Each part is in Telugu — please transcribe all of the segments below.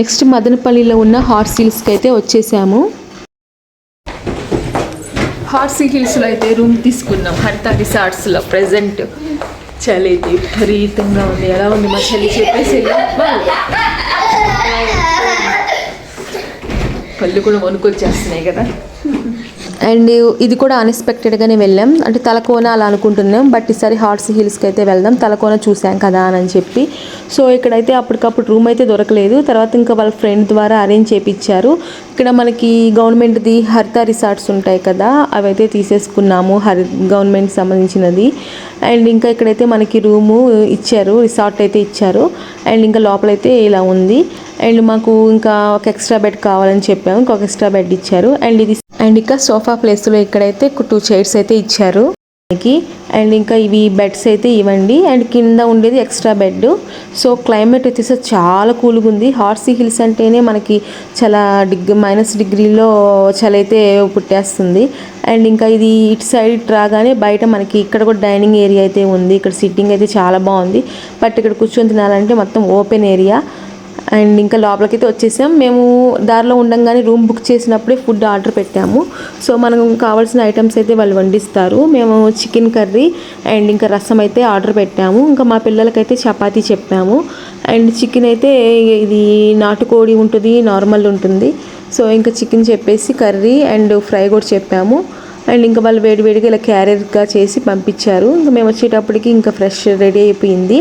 నెక్స్ట్ మదనపల్లిలో ఉన్న హార్స్ హిల్స్కి అయితే వచ్చేసాము. హార్సీ హిల్స్లో అయితే రూమ్ తీసుకున్నాం. హరిత రిసార్ట్స్లో ప్రజెంట్ చలి అయితే విపరీతంగా ఉంది. ఎలా ఉంది మా చలి? చెప్పేసి పళ్ళు కూడా వణుకొచ్చేస్తున్నాయి కదా. అండ్ ఇది కూడా అన్ఎక్స్పెక్టెడ్గానే వెళ్ళాం. అంటే తలకోన అలా అనుకుంటున్నాం. బట్ ఈసారి హార్ట్స్ హిల్స్కి అయితే వెళ్దాం. తలకోన చూసాం కదా అని చెప్పి. సో ఇక్కడైతే అప్పటికప్పుడు రూమ్ అయితే దొరకలేదు. తర్వాత ఇంకా వాళ్ళ ఫ్రెండ్ ద్వారా అరేంజ్ చేపించారు ఇక్కడ మనకి గవర్నమెంట్ది హరిత రిసార్ట్స్ ఉంటాయి కదా. అవి అయితే తీసేసుకున్నాము హరి గవర్నమెంట్ సంబంధించినది. అండ్ ఇంకా ఇక్కడైతే మనకి రూము ఇచ్చారు. రిసార్ట్ అయితే ఇచ్చారు. అండ్ ఇంకా లోపలైతే ఇలా ఉంది. అండ్ మాకు ఇంకా ఒక ఎక్స్ట్రా బెడ్ కావాలని చెప్పాము. ఇంకొక ఎక్స్ట్రా బెడ్ ఇచ్చారు. అండ్ ఇది అండ్ ఇంకా సోఫా ప్లేస్లో ఇక్కడైతే టూ చైర్స్ అయితే ఇచ్చారు. మనకి అండ్ ఇంకా ఇవి బెడ్స్ అయితే ఇవ్వండి. అండ్ కింద ఉండేది ఎక్స్ట్రా బెడ్ సో క్లైమేట్ వచ్చేసి చాలా కూల్గా ఉంది. హార్సీ హిల్స్ అంటేనే మనకి చాలా డిగ్ మైనస్ డిగ్రీలో చలి అయితే పుట్టేస్తుంది. అండ్ ఇంకా ఇది ఇటు సైడ్ రాగానే బయట మనకి ఇక్కడ కూడా డైనింగ్ ఏరియా అయితే ఉంది. ఇక్కడ సిట్టింగ్ అయితే చాలా బాగుంది. బట్ ఇక్కడ కూర్చొని తినాలంటే మొత్తం ఓపెన్ ఏరియా. అండ్ ఇంకా లోపలికి అయితే వచ్చేసాం. మేము దారిలో ఉండంగానే రూమ్ బుక్ చేసినప్పుడే ఫుడ్ ఆర్డర్ పెట్టాము. సో మనకు కావాల్సిన ఐటమ్స్ అయితే వాళ్ళు వండిస్తారు. మేము చికెన్ కర్రీ అండ్ ఇంకా రసం అయితే ఆర్డర్ పెట్టాము. ఇంకా మా పిల్లలకైతే చపాతీ చెప్పాము. అండ్ చికెన్ అయితే ఇది నాటుకోడి ఉంటుంది నార్మల్ ఉంటుంది. సో ఇంకా చికెన్ చెప్పేసి కర్రీ అండ్ ఫ్రై కూడా చెప్పాము. అండ్ ఇంకా వాళ్ళు వేడివేడిగా ఇలా క్యారియర్గా చేసి పంపించారు. ఇంకా మేము వచ్చేటప్పటికి ఇంకా ఫ్రెష్ రెడీ అయిపోయింది.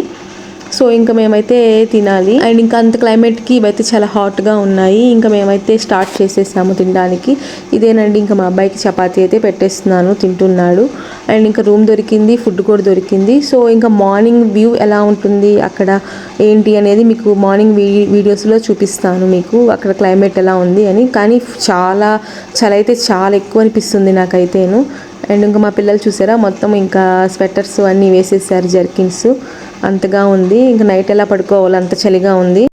సో ఇంకా మేమైతే తినాలి. అండ్ ఇంకా అంత క్లైమేట్కి ఇవైతే చాలా హాట్గా ఉన్నాయి. ఇంకా మేమైతే స్టార్ట్ చేసేసాము తినడానికి. ఇదేనండి ఇంకా మా అబ్బాయికి చపాతీ అయితే పెట్టేస్తున్నాను తింటున్నాడు. అండ్ ఇంకా రూమ్ దొరికింది ఫుడ్ కూడా దొరికింది. సో ఇంకా మార్నింగ్ వ్యూ ఎలా ఉంటుంది అక్కడ ఏంటి అనేది మీకు మార్నింగ్ వీడియోస్లో చూపిస్తాను మీకు అక్కడ క్లైమేట్ ఎలా ఉంది అని. కానీ చాలా చలి అయితే చాలా ఎక్కువ అనిపిస్తుంది నాకైతేను. అండ్ ఇంకా మా పిల్లలు చూసారా? మొత్తం ఇంకా స్వెటర్స్ అన్నీ వేసేసారు జర్కిన్స్. అంతగా ఉంది. ఇంకా నైట్ ఎలా పడుకోవాలి? అంత చలిగా ఉంది.